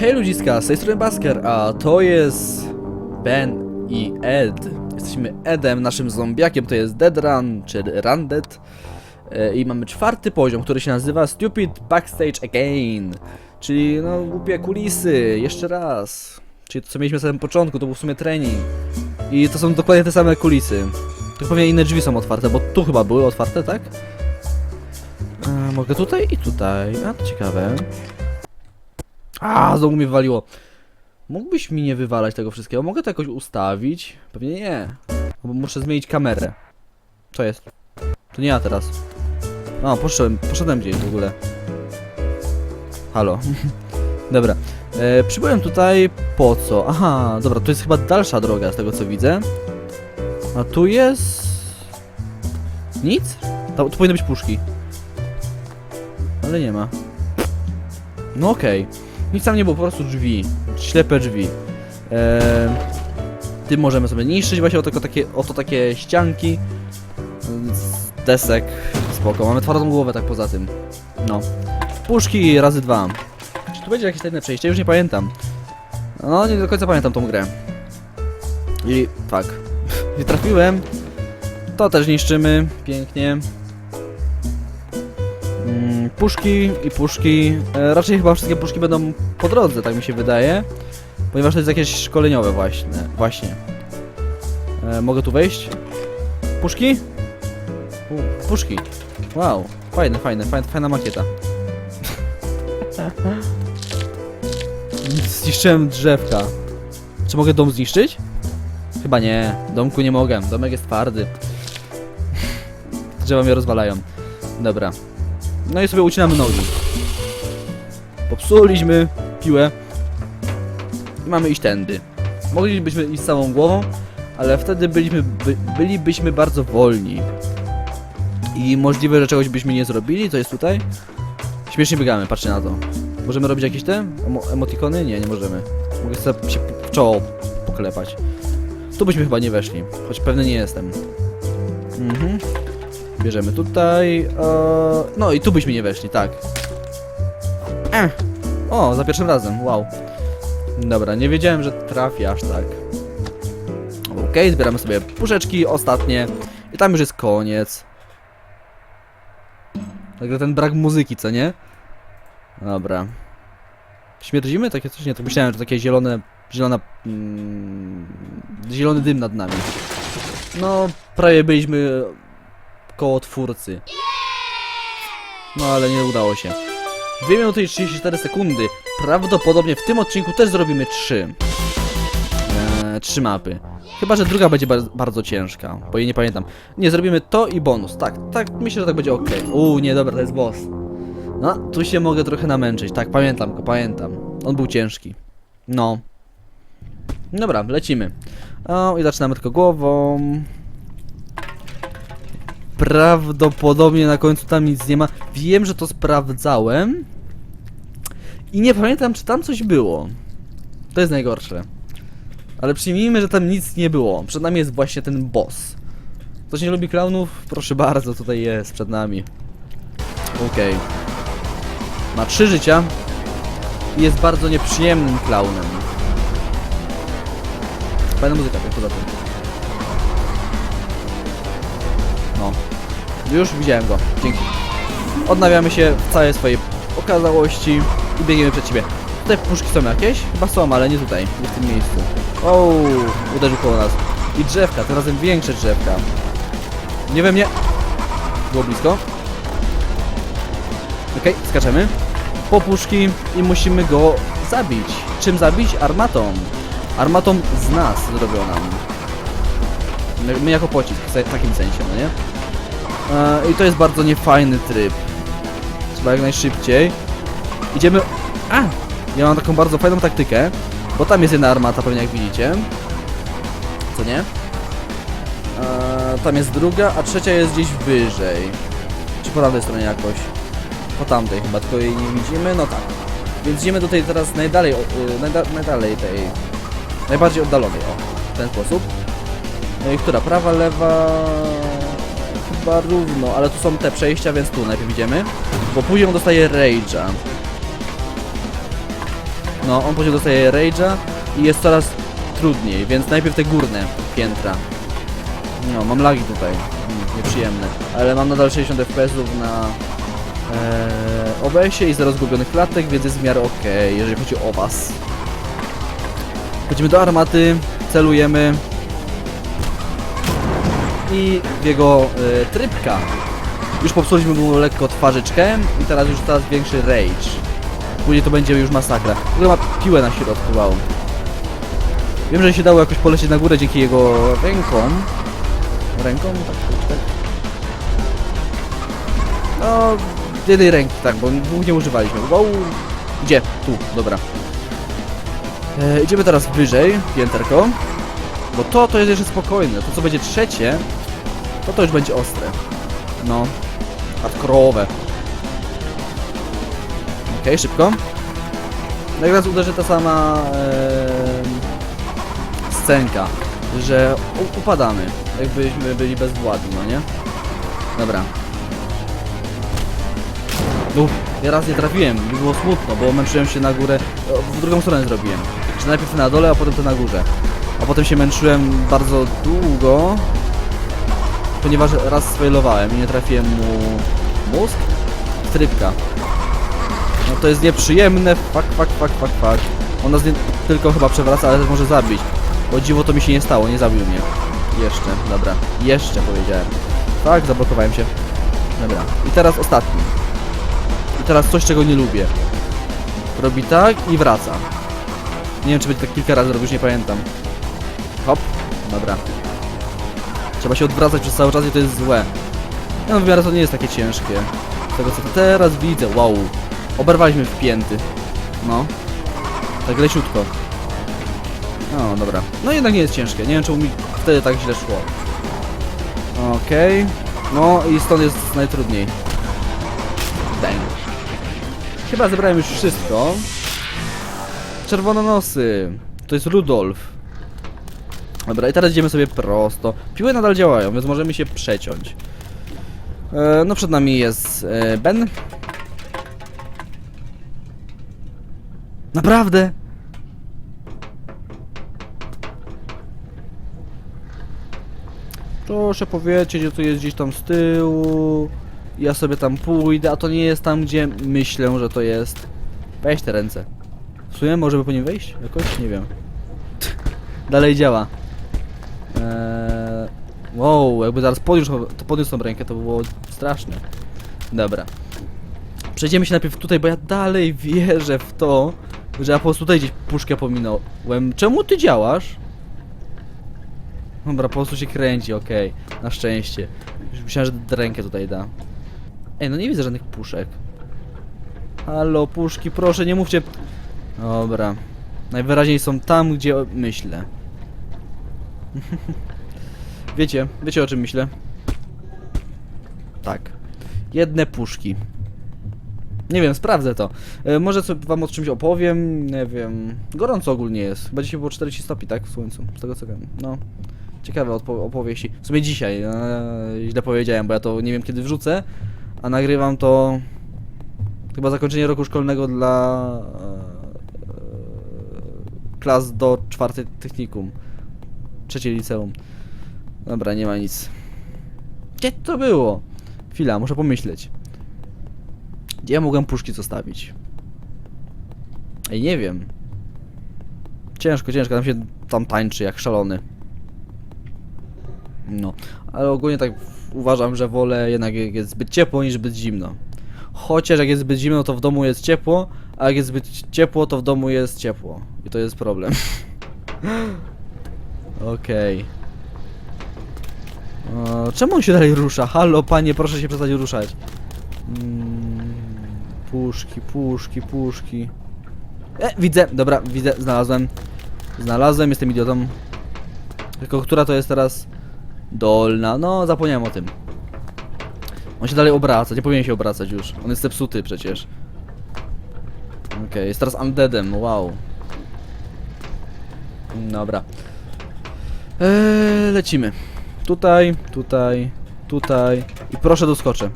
Hej ludziska, z tej strony Basker, a to jest Ben i Ed. Jesteśmy Edem, naszym zombiakiem, to jest Dead Run, czy Run Dead. E, I mamy czwarty poziom, który się nazywa Stupid Backstage Again. Czyli no głupie kulisy, jeszcze raz. Czyli to co mieliśmy na samym początku, to był w sumie trening. I to są dokładnie te same kulisy. Tu pewnie inne drzwi są otwarte, bo tu chyba były otwarte, tak? Mogę tutaj i tutaj, a to ciekawe. A, znowu mnie wywaliło. Mógłbyś mi nie wywalać tego wszystkiego? Mogę to jakoś ustawić? Pewnie nie. Bo muszę zmienić kamerę. Co jest? To nie ja teraz. O, poszedłem, poszedłem gdzieś w ogóle. Halo. dobra. E, przybyłem tutaj po co? Aha, dobra, to jest chyba dalsza droga z tego co widzę. A tu jest... Nic? To, tu powinny być puszki. Ale nie ma. No okej. Nic tam nie było, po prostu drzwi. Ślepe drzwi. Eee, tym możemy sobie niszczyć właśnie o tylko takie, oto takie ścianki desek. Spoko, mamy twardą głowę tak poza tym. No. Puszki razy dwa. Czy tu będzie jakieś tajne przejście? Już nie pamiętam. No, nie do końca pamiętam tą grę. I tak. Nie trafiłem. To też niszczymy. Pięknie. Mm, puszki i puszki. E, raczej chyba wszystkie puszki będą po drodze, tak mi się wydaje. Ponieważ to jest jakieś szkoleniowe właśnie. właśnie. E, mogę tu wejść? Puszki? Puszki. Wow, fajne, fajne, fajna makieta. Zniszczyłem drzewka. Czy mogę dom zniszczyć? Chyba nie. Domku nie mogę. Domek jest twardy. Drzewa mnie rozwalają. Dobra. No i sobie ucinamy nogi. Popsuliśmy piłę. I mamy iść tędy. Moglibyśmy iść całą głową, ale wtedy byliśmy, by, bylibyśmy bardzo wolni. I możliwe, że czegoś byśmy nie zrobili, to jest tutaj. Śmiesznie biegamy, patrzcie na to. Możemy robić jakieś te emo emotikony? Nie, nie możemy. Mogę sobie się w czoło poklepać. Tu byśmy chyba nie weszli, choć pewny nie jestem. Mhm. Bierzemy tutaj. E, no i tu byśmy nie weszli, tak. Ech. O, za pierwszym razem, wow. Dobra, nie wiedziałem, że trafi aż tak. Okej, zbieramy sobie puszeczki, ostatnie. I tam już jest koniec. Także ten brak muzyki, co nie? Dobra. Śmierdzimy? Takie coś? Nie, to myślałem, że takie zielone... Zielona... Mm, zielony dym nad nami. No, prawie byliśmy koło twórcy. No ale nie udało się. 2 minuty i 34 sekundy. Prawdopodobnie w tym odcinku też zrobimy 3. Eee, 3 mapy. Chyba, że druga będzie bar bardzo ciężka, bo jej nie pamiętam. Nie, zrobimy to i bonus. Tak, tak, myślę, że tak będzie ok. Uuu, nie, dobra, to jest boss. No, tu się mogę trochę namęczyć. Tak, pamiętam go, pamiętam. On był ciężki. No. Dobra, lecimy. O, i zaczynamy tylko głową. Prawdopodobnie na końcu tam nic nie ma. Wiem, że to sprawdzałem. I nie pamiętam, czy tam coś było. To jest najgorsze. Ale przyjmijmy, że tam nic nie było. Przed nami jest właśnie ten boss. Ktoś nie lubi klaunów? Proszę bardzo, tutaj jest przed nami. Okej. Ma trzy życia. I jest bardzo nieprzyjemnym klaunem. Fajna muzyka, tak poza tym. Już widziałem go. Dzięki. Odnawiamy się w całej swojej okazałości i biegniemy przed siebie. Tutaj puszki są jakieś? Chyba są, ale nie tutaj, nie w tym miejscu. O, uderzył koło nas. I drzewka, tym razem większe drzewka. Nie we mnie. Było blisko. Okej, skaczemy. Po puszki i musimy go zabić. Czym zabić? Armatą. Armatą z nas zrobioną. My, my jako pocisk, w takim sensie, no nie? E, I to jest bardzo niefajny tryb. Trzeba jak najszybciej. Idziemy... A! Ja mam taką bardzo fajną taktykę, bo tam jest jedna armata, pewnie jak widzicie. Co nie? E, tam jest druga, a trzecia jest gdzieś wyżej. Czy po tamtej stronie jakoś? Po tamtej chyba, tylko jej nie widzimy, no tak. Więc idziemy do tej teraz najdalej, y, najda, najdalej tej... Najbardziej oddalonej, o. W ten sposób. No i która? Prawa, lewa... Chyba równo, ale tu są te przejścia, więc tu najpierw idziemy. Bo później on dostaje Rage'a. No, on później dostaje rage'a i jest coraz trudniej, więc najpierw te górne piętra. No, mam lagi tutaj, mm, nieprzyjemne, ale mam nadal 60 FPS-ów na e, OBS-ie i zero zgubionych klatek, więc jest w miarę ok, jeżeli chodzi o was. Chodzimy do armaty, celujemy i w jego e, trybka. Już popsuliśmy mu lekko twarzyczkę i teraz już coraz większy rage. Później to będzie już masakra. W ogóle ma piłę na środku, wow. Wiem, że się dało jakoś polecieć na górę dzięki jego rękom. Tak, tak, tak. No, jednej ręki, tak, bo dwóch nie używaliśmy. Wow. Gdzie? Tu, dobra. E, idziemy teraz wyżej, pięterko. Bo to, to jest jeszcze spokojne. To, co będzie trzecie, to to już będzie ostre. No. Hardkorowe. Okej, szybko. No i teraz uderzy ta sama em, scenka, że upadamy, jakbyśmy byli bezwładni, no nie? Dobra. Uff, ja raz nie trafiłem, mi było smutno, bo męczyłem się na górę, w drugą stronę zrobiłem. Że najpierw na dole, a potem te na górze. A potem się męczyłem bardzo długo, ponieważ raz sfailowałem i nie trafiłem mu mózg, trybka. No to jest nieprzyjemne, fuck, fuck, fuck, fuck, fuck. On nas nie tylko chyba przewraca, ale też może zabić. O dziwo to mi się nie stało, nie zabił mnie. Jeszcze, dobra. Jeszcze powiedziałem. Tak, zablokowałem się. Dobra. I teraz ostatni. I teraz coś, czego nie lubię. Robi tak i wraca. Nie wiem, czy będzie tak kilka razy robił, już nie pamiętam. Hop. Dobra. Trzeba się odwracać przez cały czas i to jest złe. No w miarę to nie jest takie ciężkie. Z tego co teraz widzę, wow. Oberwaliśmy w pięty. No. Tak leciutko. No, dobra. No jednak nie jest ciężkie. Nie wiem, czemu mi wtedy tak źle szło. Okej. No i stąd jest najtrudniej. Bang. Chyba zebrałem już wszystko. Czerwononosy. To jest Rudolf. Dobra, i teraz idziemy sobie prosto. Piły nadal działają, więc możemy się przeciąć. E, no przed nami jest e, Ben. Naprawdę? Proszę powiedzcie, że to jest gdzieś tam z tyłu. Ja sobie tam pójdę, a to nie jest tam, gdzie myślę, że to jest. Weź te ręce. W może by po nim wejść? Jakoś? Nie wiem. Dalej działa. Eee, wow, jakby zaraz podniósł, to podniósł tą rękę, to by było straszne. Dobra. Przejdziemy się najpierw tutaj, bo ja dalej wierzę w to, że ja po prostu tutaj gdzieś puszkę pominąłem. Czemu ty działasz? Dobra, po prostu się kręci, okej. Na szczęście. Myślałem, że rękę tutaj da. Ej, no nie widzę żadnych puszek. Halo, puszki, proszę, nie mówcie... Dobra. Najwyraźniej są tam, gdzie myślę. wiecie, wiecie o czym myślę? Tak. Jedne puszki. Nie wiem, sprawdzę to. E, może sobie wam o czymś opowiem, nie wiem. Gorąco ogólnie jest. Chyba dzisiaj było 40 stopni, tak? W słońcu, z tego co wiem. No. Ciekawe odpo- opowieści. W sumie dzisiaj, e, źle powiedziałem, bo ja to nie wiem kiedy wrzucę, a nagrywam to chyba zakończenie roku szkolnego dla e, e, klas do czwartej technikum. Trzeciej liceum. Dobra, nie ma nic. Gdzie to było? Chwila, muszę pomyśleć. Gdzie ja mogłem puszki zostawić? Ej, nie wiem. Ciężko, ciężko, tam się tam tańczy jak szalony. No, ale ogólnie tak uważam, że wolę jednak jak jest zbyt ciepło niż zbyt zimno. Chociaż jak jest zbyt zimno, to w domu jest ciepło, a jak jest zbyt ciepło, to w domu jest ciepło. I to jest problem. Okej. O, Czemu on się dalej rusza? Halo, panie, proszę się przestać ruszać. Mm, puszki, puszki, puszki. E, widzę, dobra, widzę, znalazłem. Znalazłem, jestem idiotą. Tylko która to jest teraz? Dolna, no zapomniałem o tym. On się dalej obraca, nie powinien się obracać już. On jest zepsuty przecież. Okej, jest teraz undeadem, wow. Dobra. Eee, lecimy. Tutaj, tutaj, tutaj i proszę doskoczę.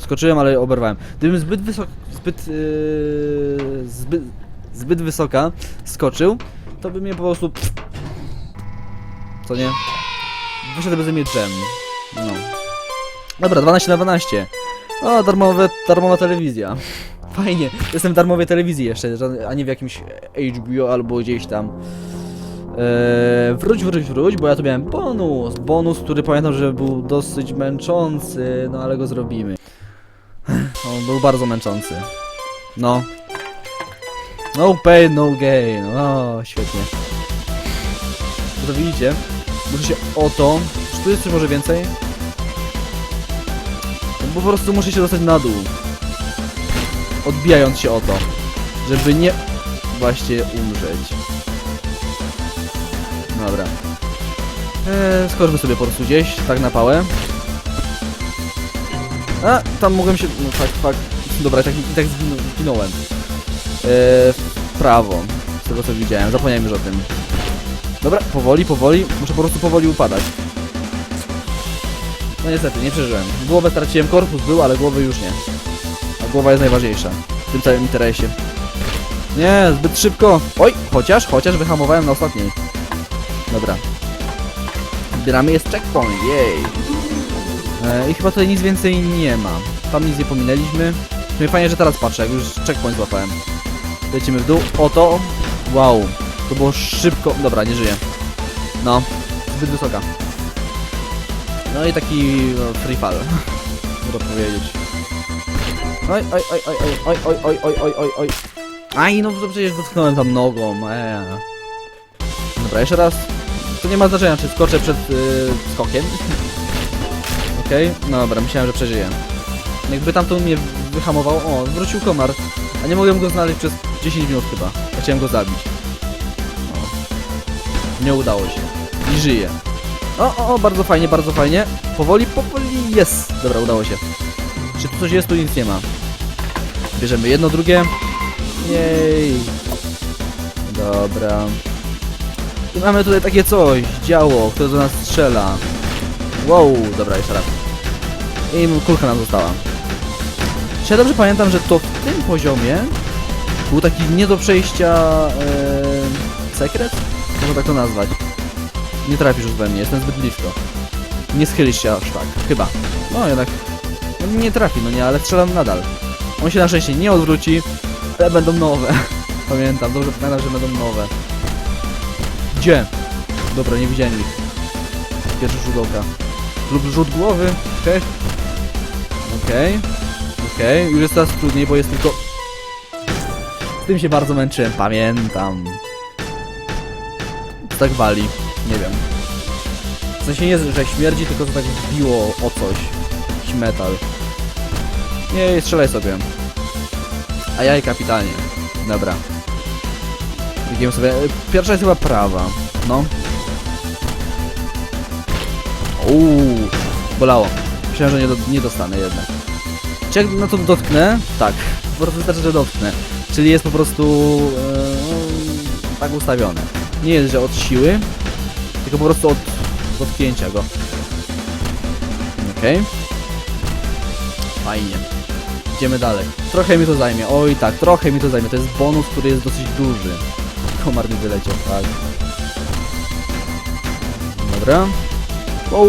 Skoczyłem, ale oberwałem. Gdybym zbyt wysoko, zbyt, yy, zbyt zbyt, wysoka skoczył, to by mnie po prostu... Co nie? Wyszedł beze mnie. No. Dobra, 12 na 12. O, darmowe, darmowa telewizja. Fajnie, jestem w darmowej telewizji jeszcze, a nie w jakimś HBO albo gdzieś tam. Eee, wróć, wróć, wróć, bo ja tu miałem bonus. Bonus, który pamiętam, że był dosyć męczący, no ale go zrobimy. On był bardzo męczący. No. No pain, no gain. O, świetnie. To widzicie? Muszę się o to. Czy tu jest coś może więcej? No, po prostu muszę się dostać na dół. Odbijając się o to. Żeby nie właśnie umrzeć. Dobra. Eee, skoczmy sobie po prostu gdzieś, tak na pałę. A, tam mogłem się... No tak, tak. Dobra, tak, i tak zginął, zginąłem. Eee, prawo. Z tego co widziałem, zapomniałem już o tym. Dobra, powoli, powoli. Muszę po prostu powoli upadać. No niestety, nie przeżyłem. Głowę straciłem, korpus był, ale głowy już nie. A głowa jest najważniejsza w tym całym interesie. Nie, zbyt szybko. Oj, chociaż, chociaż wyhamowałem na ostatniej. Dobra. Zbieramy, jest checkpoint, jej. E, I chyba tutaj nic więcej nie ma. Tam nic nie pominęliśmy. No fajnie, że teraz patrzę, jak już checkpoint złapałem. Lecimy w dół. Oto. Wow. To było szybko. Dobra, nie żyję. No. Zbyt wysoka. No i taki no, free fall. Można powiedzieć. Oj, oj, oj, oj, oj, oj, oj, oj, oj, oj, oj. Aj, no przecież dotknąłem tam nogą. Eee. Dobra, jeszcze raz. To nie ma znaczenia, czy skoczę przed yy, skokiem. Okej, no dobra, myślałem, że przeżyję. Jakby tamto mnie wyhamował. O, wrócił komar. A nie mogłem go znaleźć przez 10 minut chyba. Chciałem go zabić. O. Nie udało się. I żyje. O, o, o, bardzo fajnie, bardzo fajnie. Powoli, powoli, jest. Dobra, udało się. Czy tu coś jest? Tu nic nie ma. Bierzemy jedno, drugie. Jej. Dobra. I mamy tutaj takie coś, działo, które do nas strzela. Wow, dobra, jeszcze raz. I kulka nam została. Czy ja dobrze pamiętam, że to w tym poziomie był taki nie do przejścia e, sekret? Można tak to nazwać. Nie trafisz już we mnie, jestem zbyt blisko. Nie schylisz się aż tak, chyba. No jednak. No, nie trafi, no nie, ale strzelam nadal. On się na szczęście nie odwróci, ale będą nowe. Pamiętam, dobrze pamiętam, że będą nowe. Gdzie? Dobra, nie widziałem ich. Pierwszy rzut oka. Lub rzut głowy. Cześć. Okej. Okej, już jest teraz trudniej, bo jest tylko... Z tym się bardzo męczyłem, pamiętam. To tak wali. Nie wiem. W sensie nie, że śmierdzi, tylko to tak wbiło o coś. Jakiś metal. Nie, strzelaj sobie. A jaj, kapitalnie. Dobra. Biegiem sobie. Pierwsza jest chyba prawa. No. Uuu, bolało. Myślałem, że nie, do, nie dostanę jednak. Czy jak na to dotknę? Tak. Po prostu wystarczy, że dotknę. Czyli jest po prostu e, tak ustawione. Nie jest, że od siły, tylko po prostu od dotknięcia go. Okej. Fajnie. Idziemy dalej. Trochę mi to zajmie. Oj tak, trochę mi to zajmie. To jest bonus, który jest dosyć duży. Komar mi wyleciał, tak. Dobra. Wow.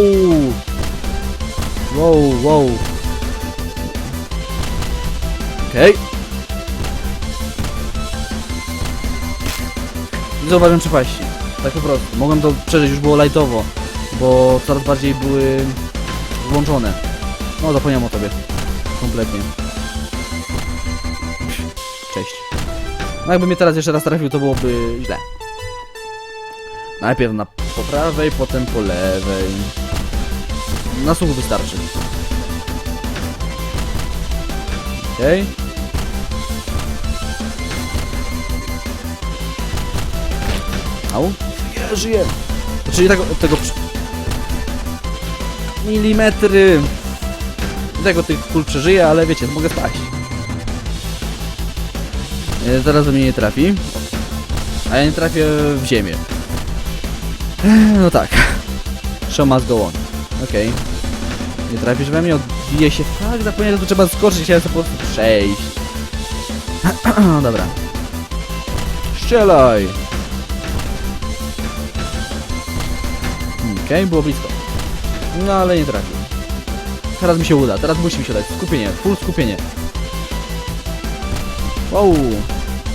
Wow, wow. Okej. Nie zauważyłem przepaści. Tak po prostu. Mogłem to przeżyć, już było lightowo. Bo coraz bardziej były włączone. No, zapomniałem o tobie. Kompletnie. No jakby mnie teraz jeszcze raz trafił, to byłoby źle. Najpierw na po prawej, potem po lewej. Na słuch wystarczy. Okej. Au. Nie, żyję. Czyli tego, tego... Milimetry. Tego tych kul przeżyję, ale wiecie, mogę spaść. E, Zaraz we mnie nie trafi. A ja nie trafię w ziemię. Ech, No tak. Show must go on. Okej. Nie trafisz we mnie, odbije się. Tak, zapomniałem, że tu trzeba skoczyć, sobie po prostu przejść. Dobra. Strzelaj! Okej, było blisko. No ale nie trafił. Teraz mi się uda, teraz musi mi się udać. Skupienie, full skupienie. Wow!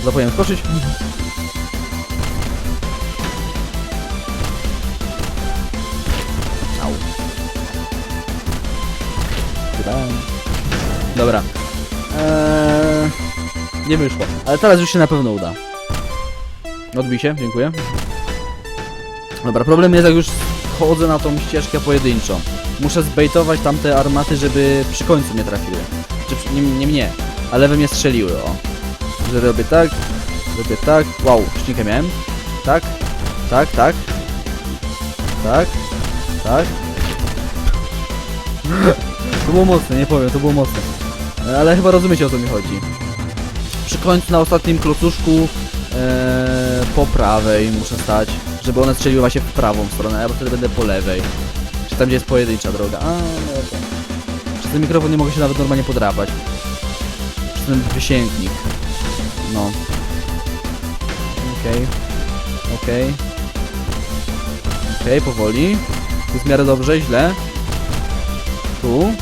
Zapomniałem skoczyć. Dobra. Eee, nie wyszło, ale teraz już się na pewno uda. Odbij się, dziękuję. Dobra, problem jest jak już chodzę na tą ścieżkę pojedynczą. Muszę zbejtować tamte armaty, żeby przy końcu mnie trafiły. Czy nie, nie mnie, ale we mnie strzeliły, o. Że robię tak, robię tak. Wow, ścinkę miałem. Tak, tak, tak. Tak, tak. To było mocne, nie powiem, to było mocne. Ale chyba rozumiecie o co mi chodzi. Przy końcu na ostatnim klocuszku e, po prawej muszę stać, żeby one strzeliły właśnie w prawą stronę, a ja wtedy będę po lewej. Czy tam gdzie jest pojedyncza droga. A, no to. Przez ten mikrofon nie mogę się nawet normalnie podrapać. Przez ten wysięgnik. No. Okej. Okej. Okej, powoli. Tu w miarę dobrze, źle. Tu.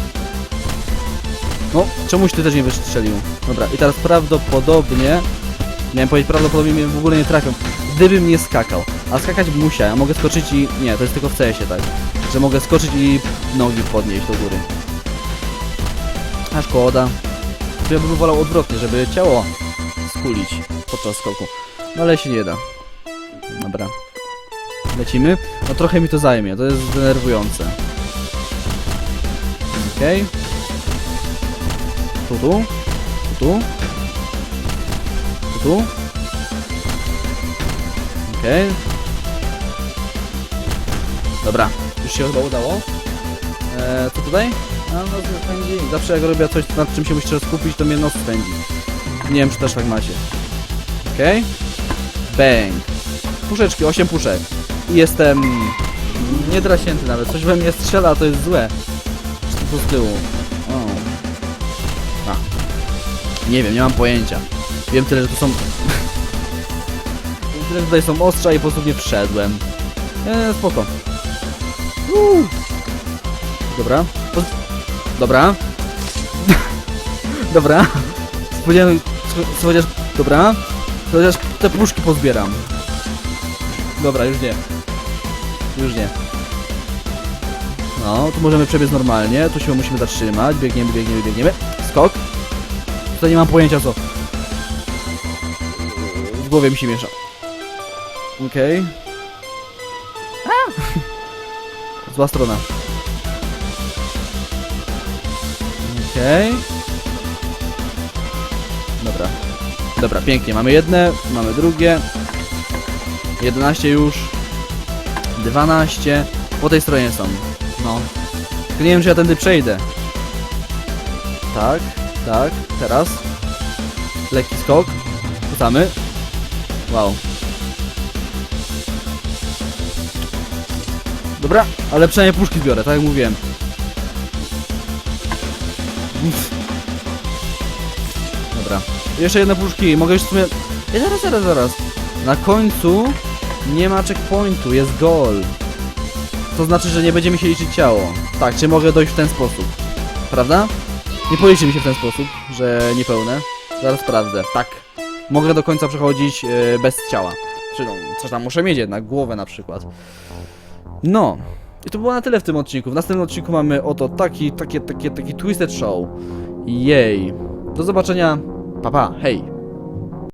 No, czemuś ty też nie wystrzelił. Dobra, i teraz prawdopodobnie... Miałem powiedzieć, prawdopodobnie mnie w ogóle nie trafią. Gdybym nie skakał. A skakać bym musiał, ja mogę skoczyć i... Nie, to jest tylko w CS-ie tak. Że mogę skoczyć i nogi podnieść do góry. A szkoda. To ja bym wolał odwrotnie, żeby ciało skulić podczas skoku. No ale się nie da. Dobra. Lecimy. No trochę mi to zajmie, to jest denerwujące. Okej. Tu, tu. Tu, tu. Tu, tu. Okej. Dobra, już się chyba udało. Eee, co tutaj? Nos mnie spędzi. Zawsze jak robię coś, nad czym się musicie skupić, to mnie nos spędzi. Nie wiem, czy też tak macie. Okej. Bang. Puszeczki, 8 puszek. I jestem... Niedrasięty nawet. Coś we mnie strzela, to jest złe. Tu z tyłu. O. A. Nie wiem, nie mam pojęcia. Wiem tyle, że tu są... Wiem tyle, że tutaj są ostrza i po prostu nie wszedłem. Eee, spoko. Uuu. Dobra. Po... Dobra. Dobra. Spodziewam... Chociaż... Dobra. Chociaż te puszki pozbieram. Dobra, już nie. Już nie. No, tu możemy przebiec normalnie, tu się musimy zatrzymać, biegniemy, biegniemy, biegniemy. Skok. Tutaj nie mam pojęcia co. W głowie mi się miesza. Okej. A! Zła strona. Okej. Dobra. Dobra, pięknie. Mamy jedne, mamy drugie. 11 już. 12. Po tej stronie są. No. Tylko nie wiem, czy ja tędy przejdę. Tak, tak, teraz. Lekki skok. Rzucamy. Wow. Dobra, ale przynajmniej puszki biorę, tak jak mówiłem. Dobra. Jeszcze jedne puszki, mogę już w sumie... Ej, zaraz, zaraz, zaraz. Na końcu nie ma checkpointu, jest goal. To znaczy, że nie będzie mi się liczyć ciało. Tak, czy mogę dojść w ten sposób? Prawda? Nie policzy mi się w ten sposób, że niepełne. Zaraz sprawdzę. Tak. Mogę do końca przechodzić e, bez ciała. Czy no, coś tam muszę mieć jednak, głowę na przykład. No. I to było na tyle w tym odcinku. W następnym odcinku mamy oto taki, takie, takie, taki Twisted Show. Jej. Do zobaczenia. Pa, pa. Hej.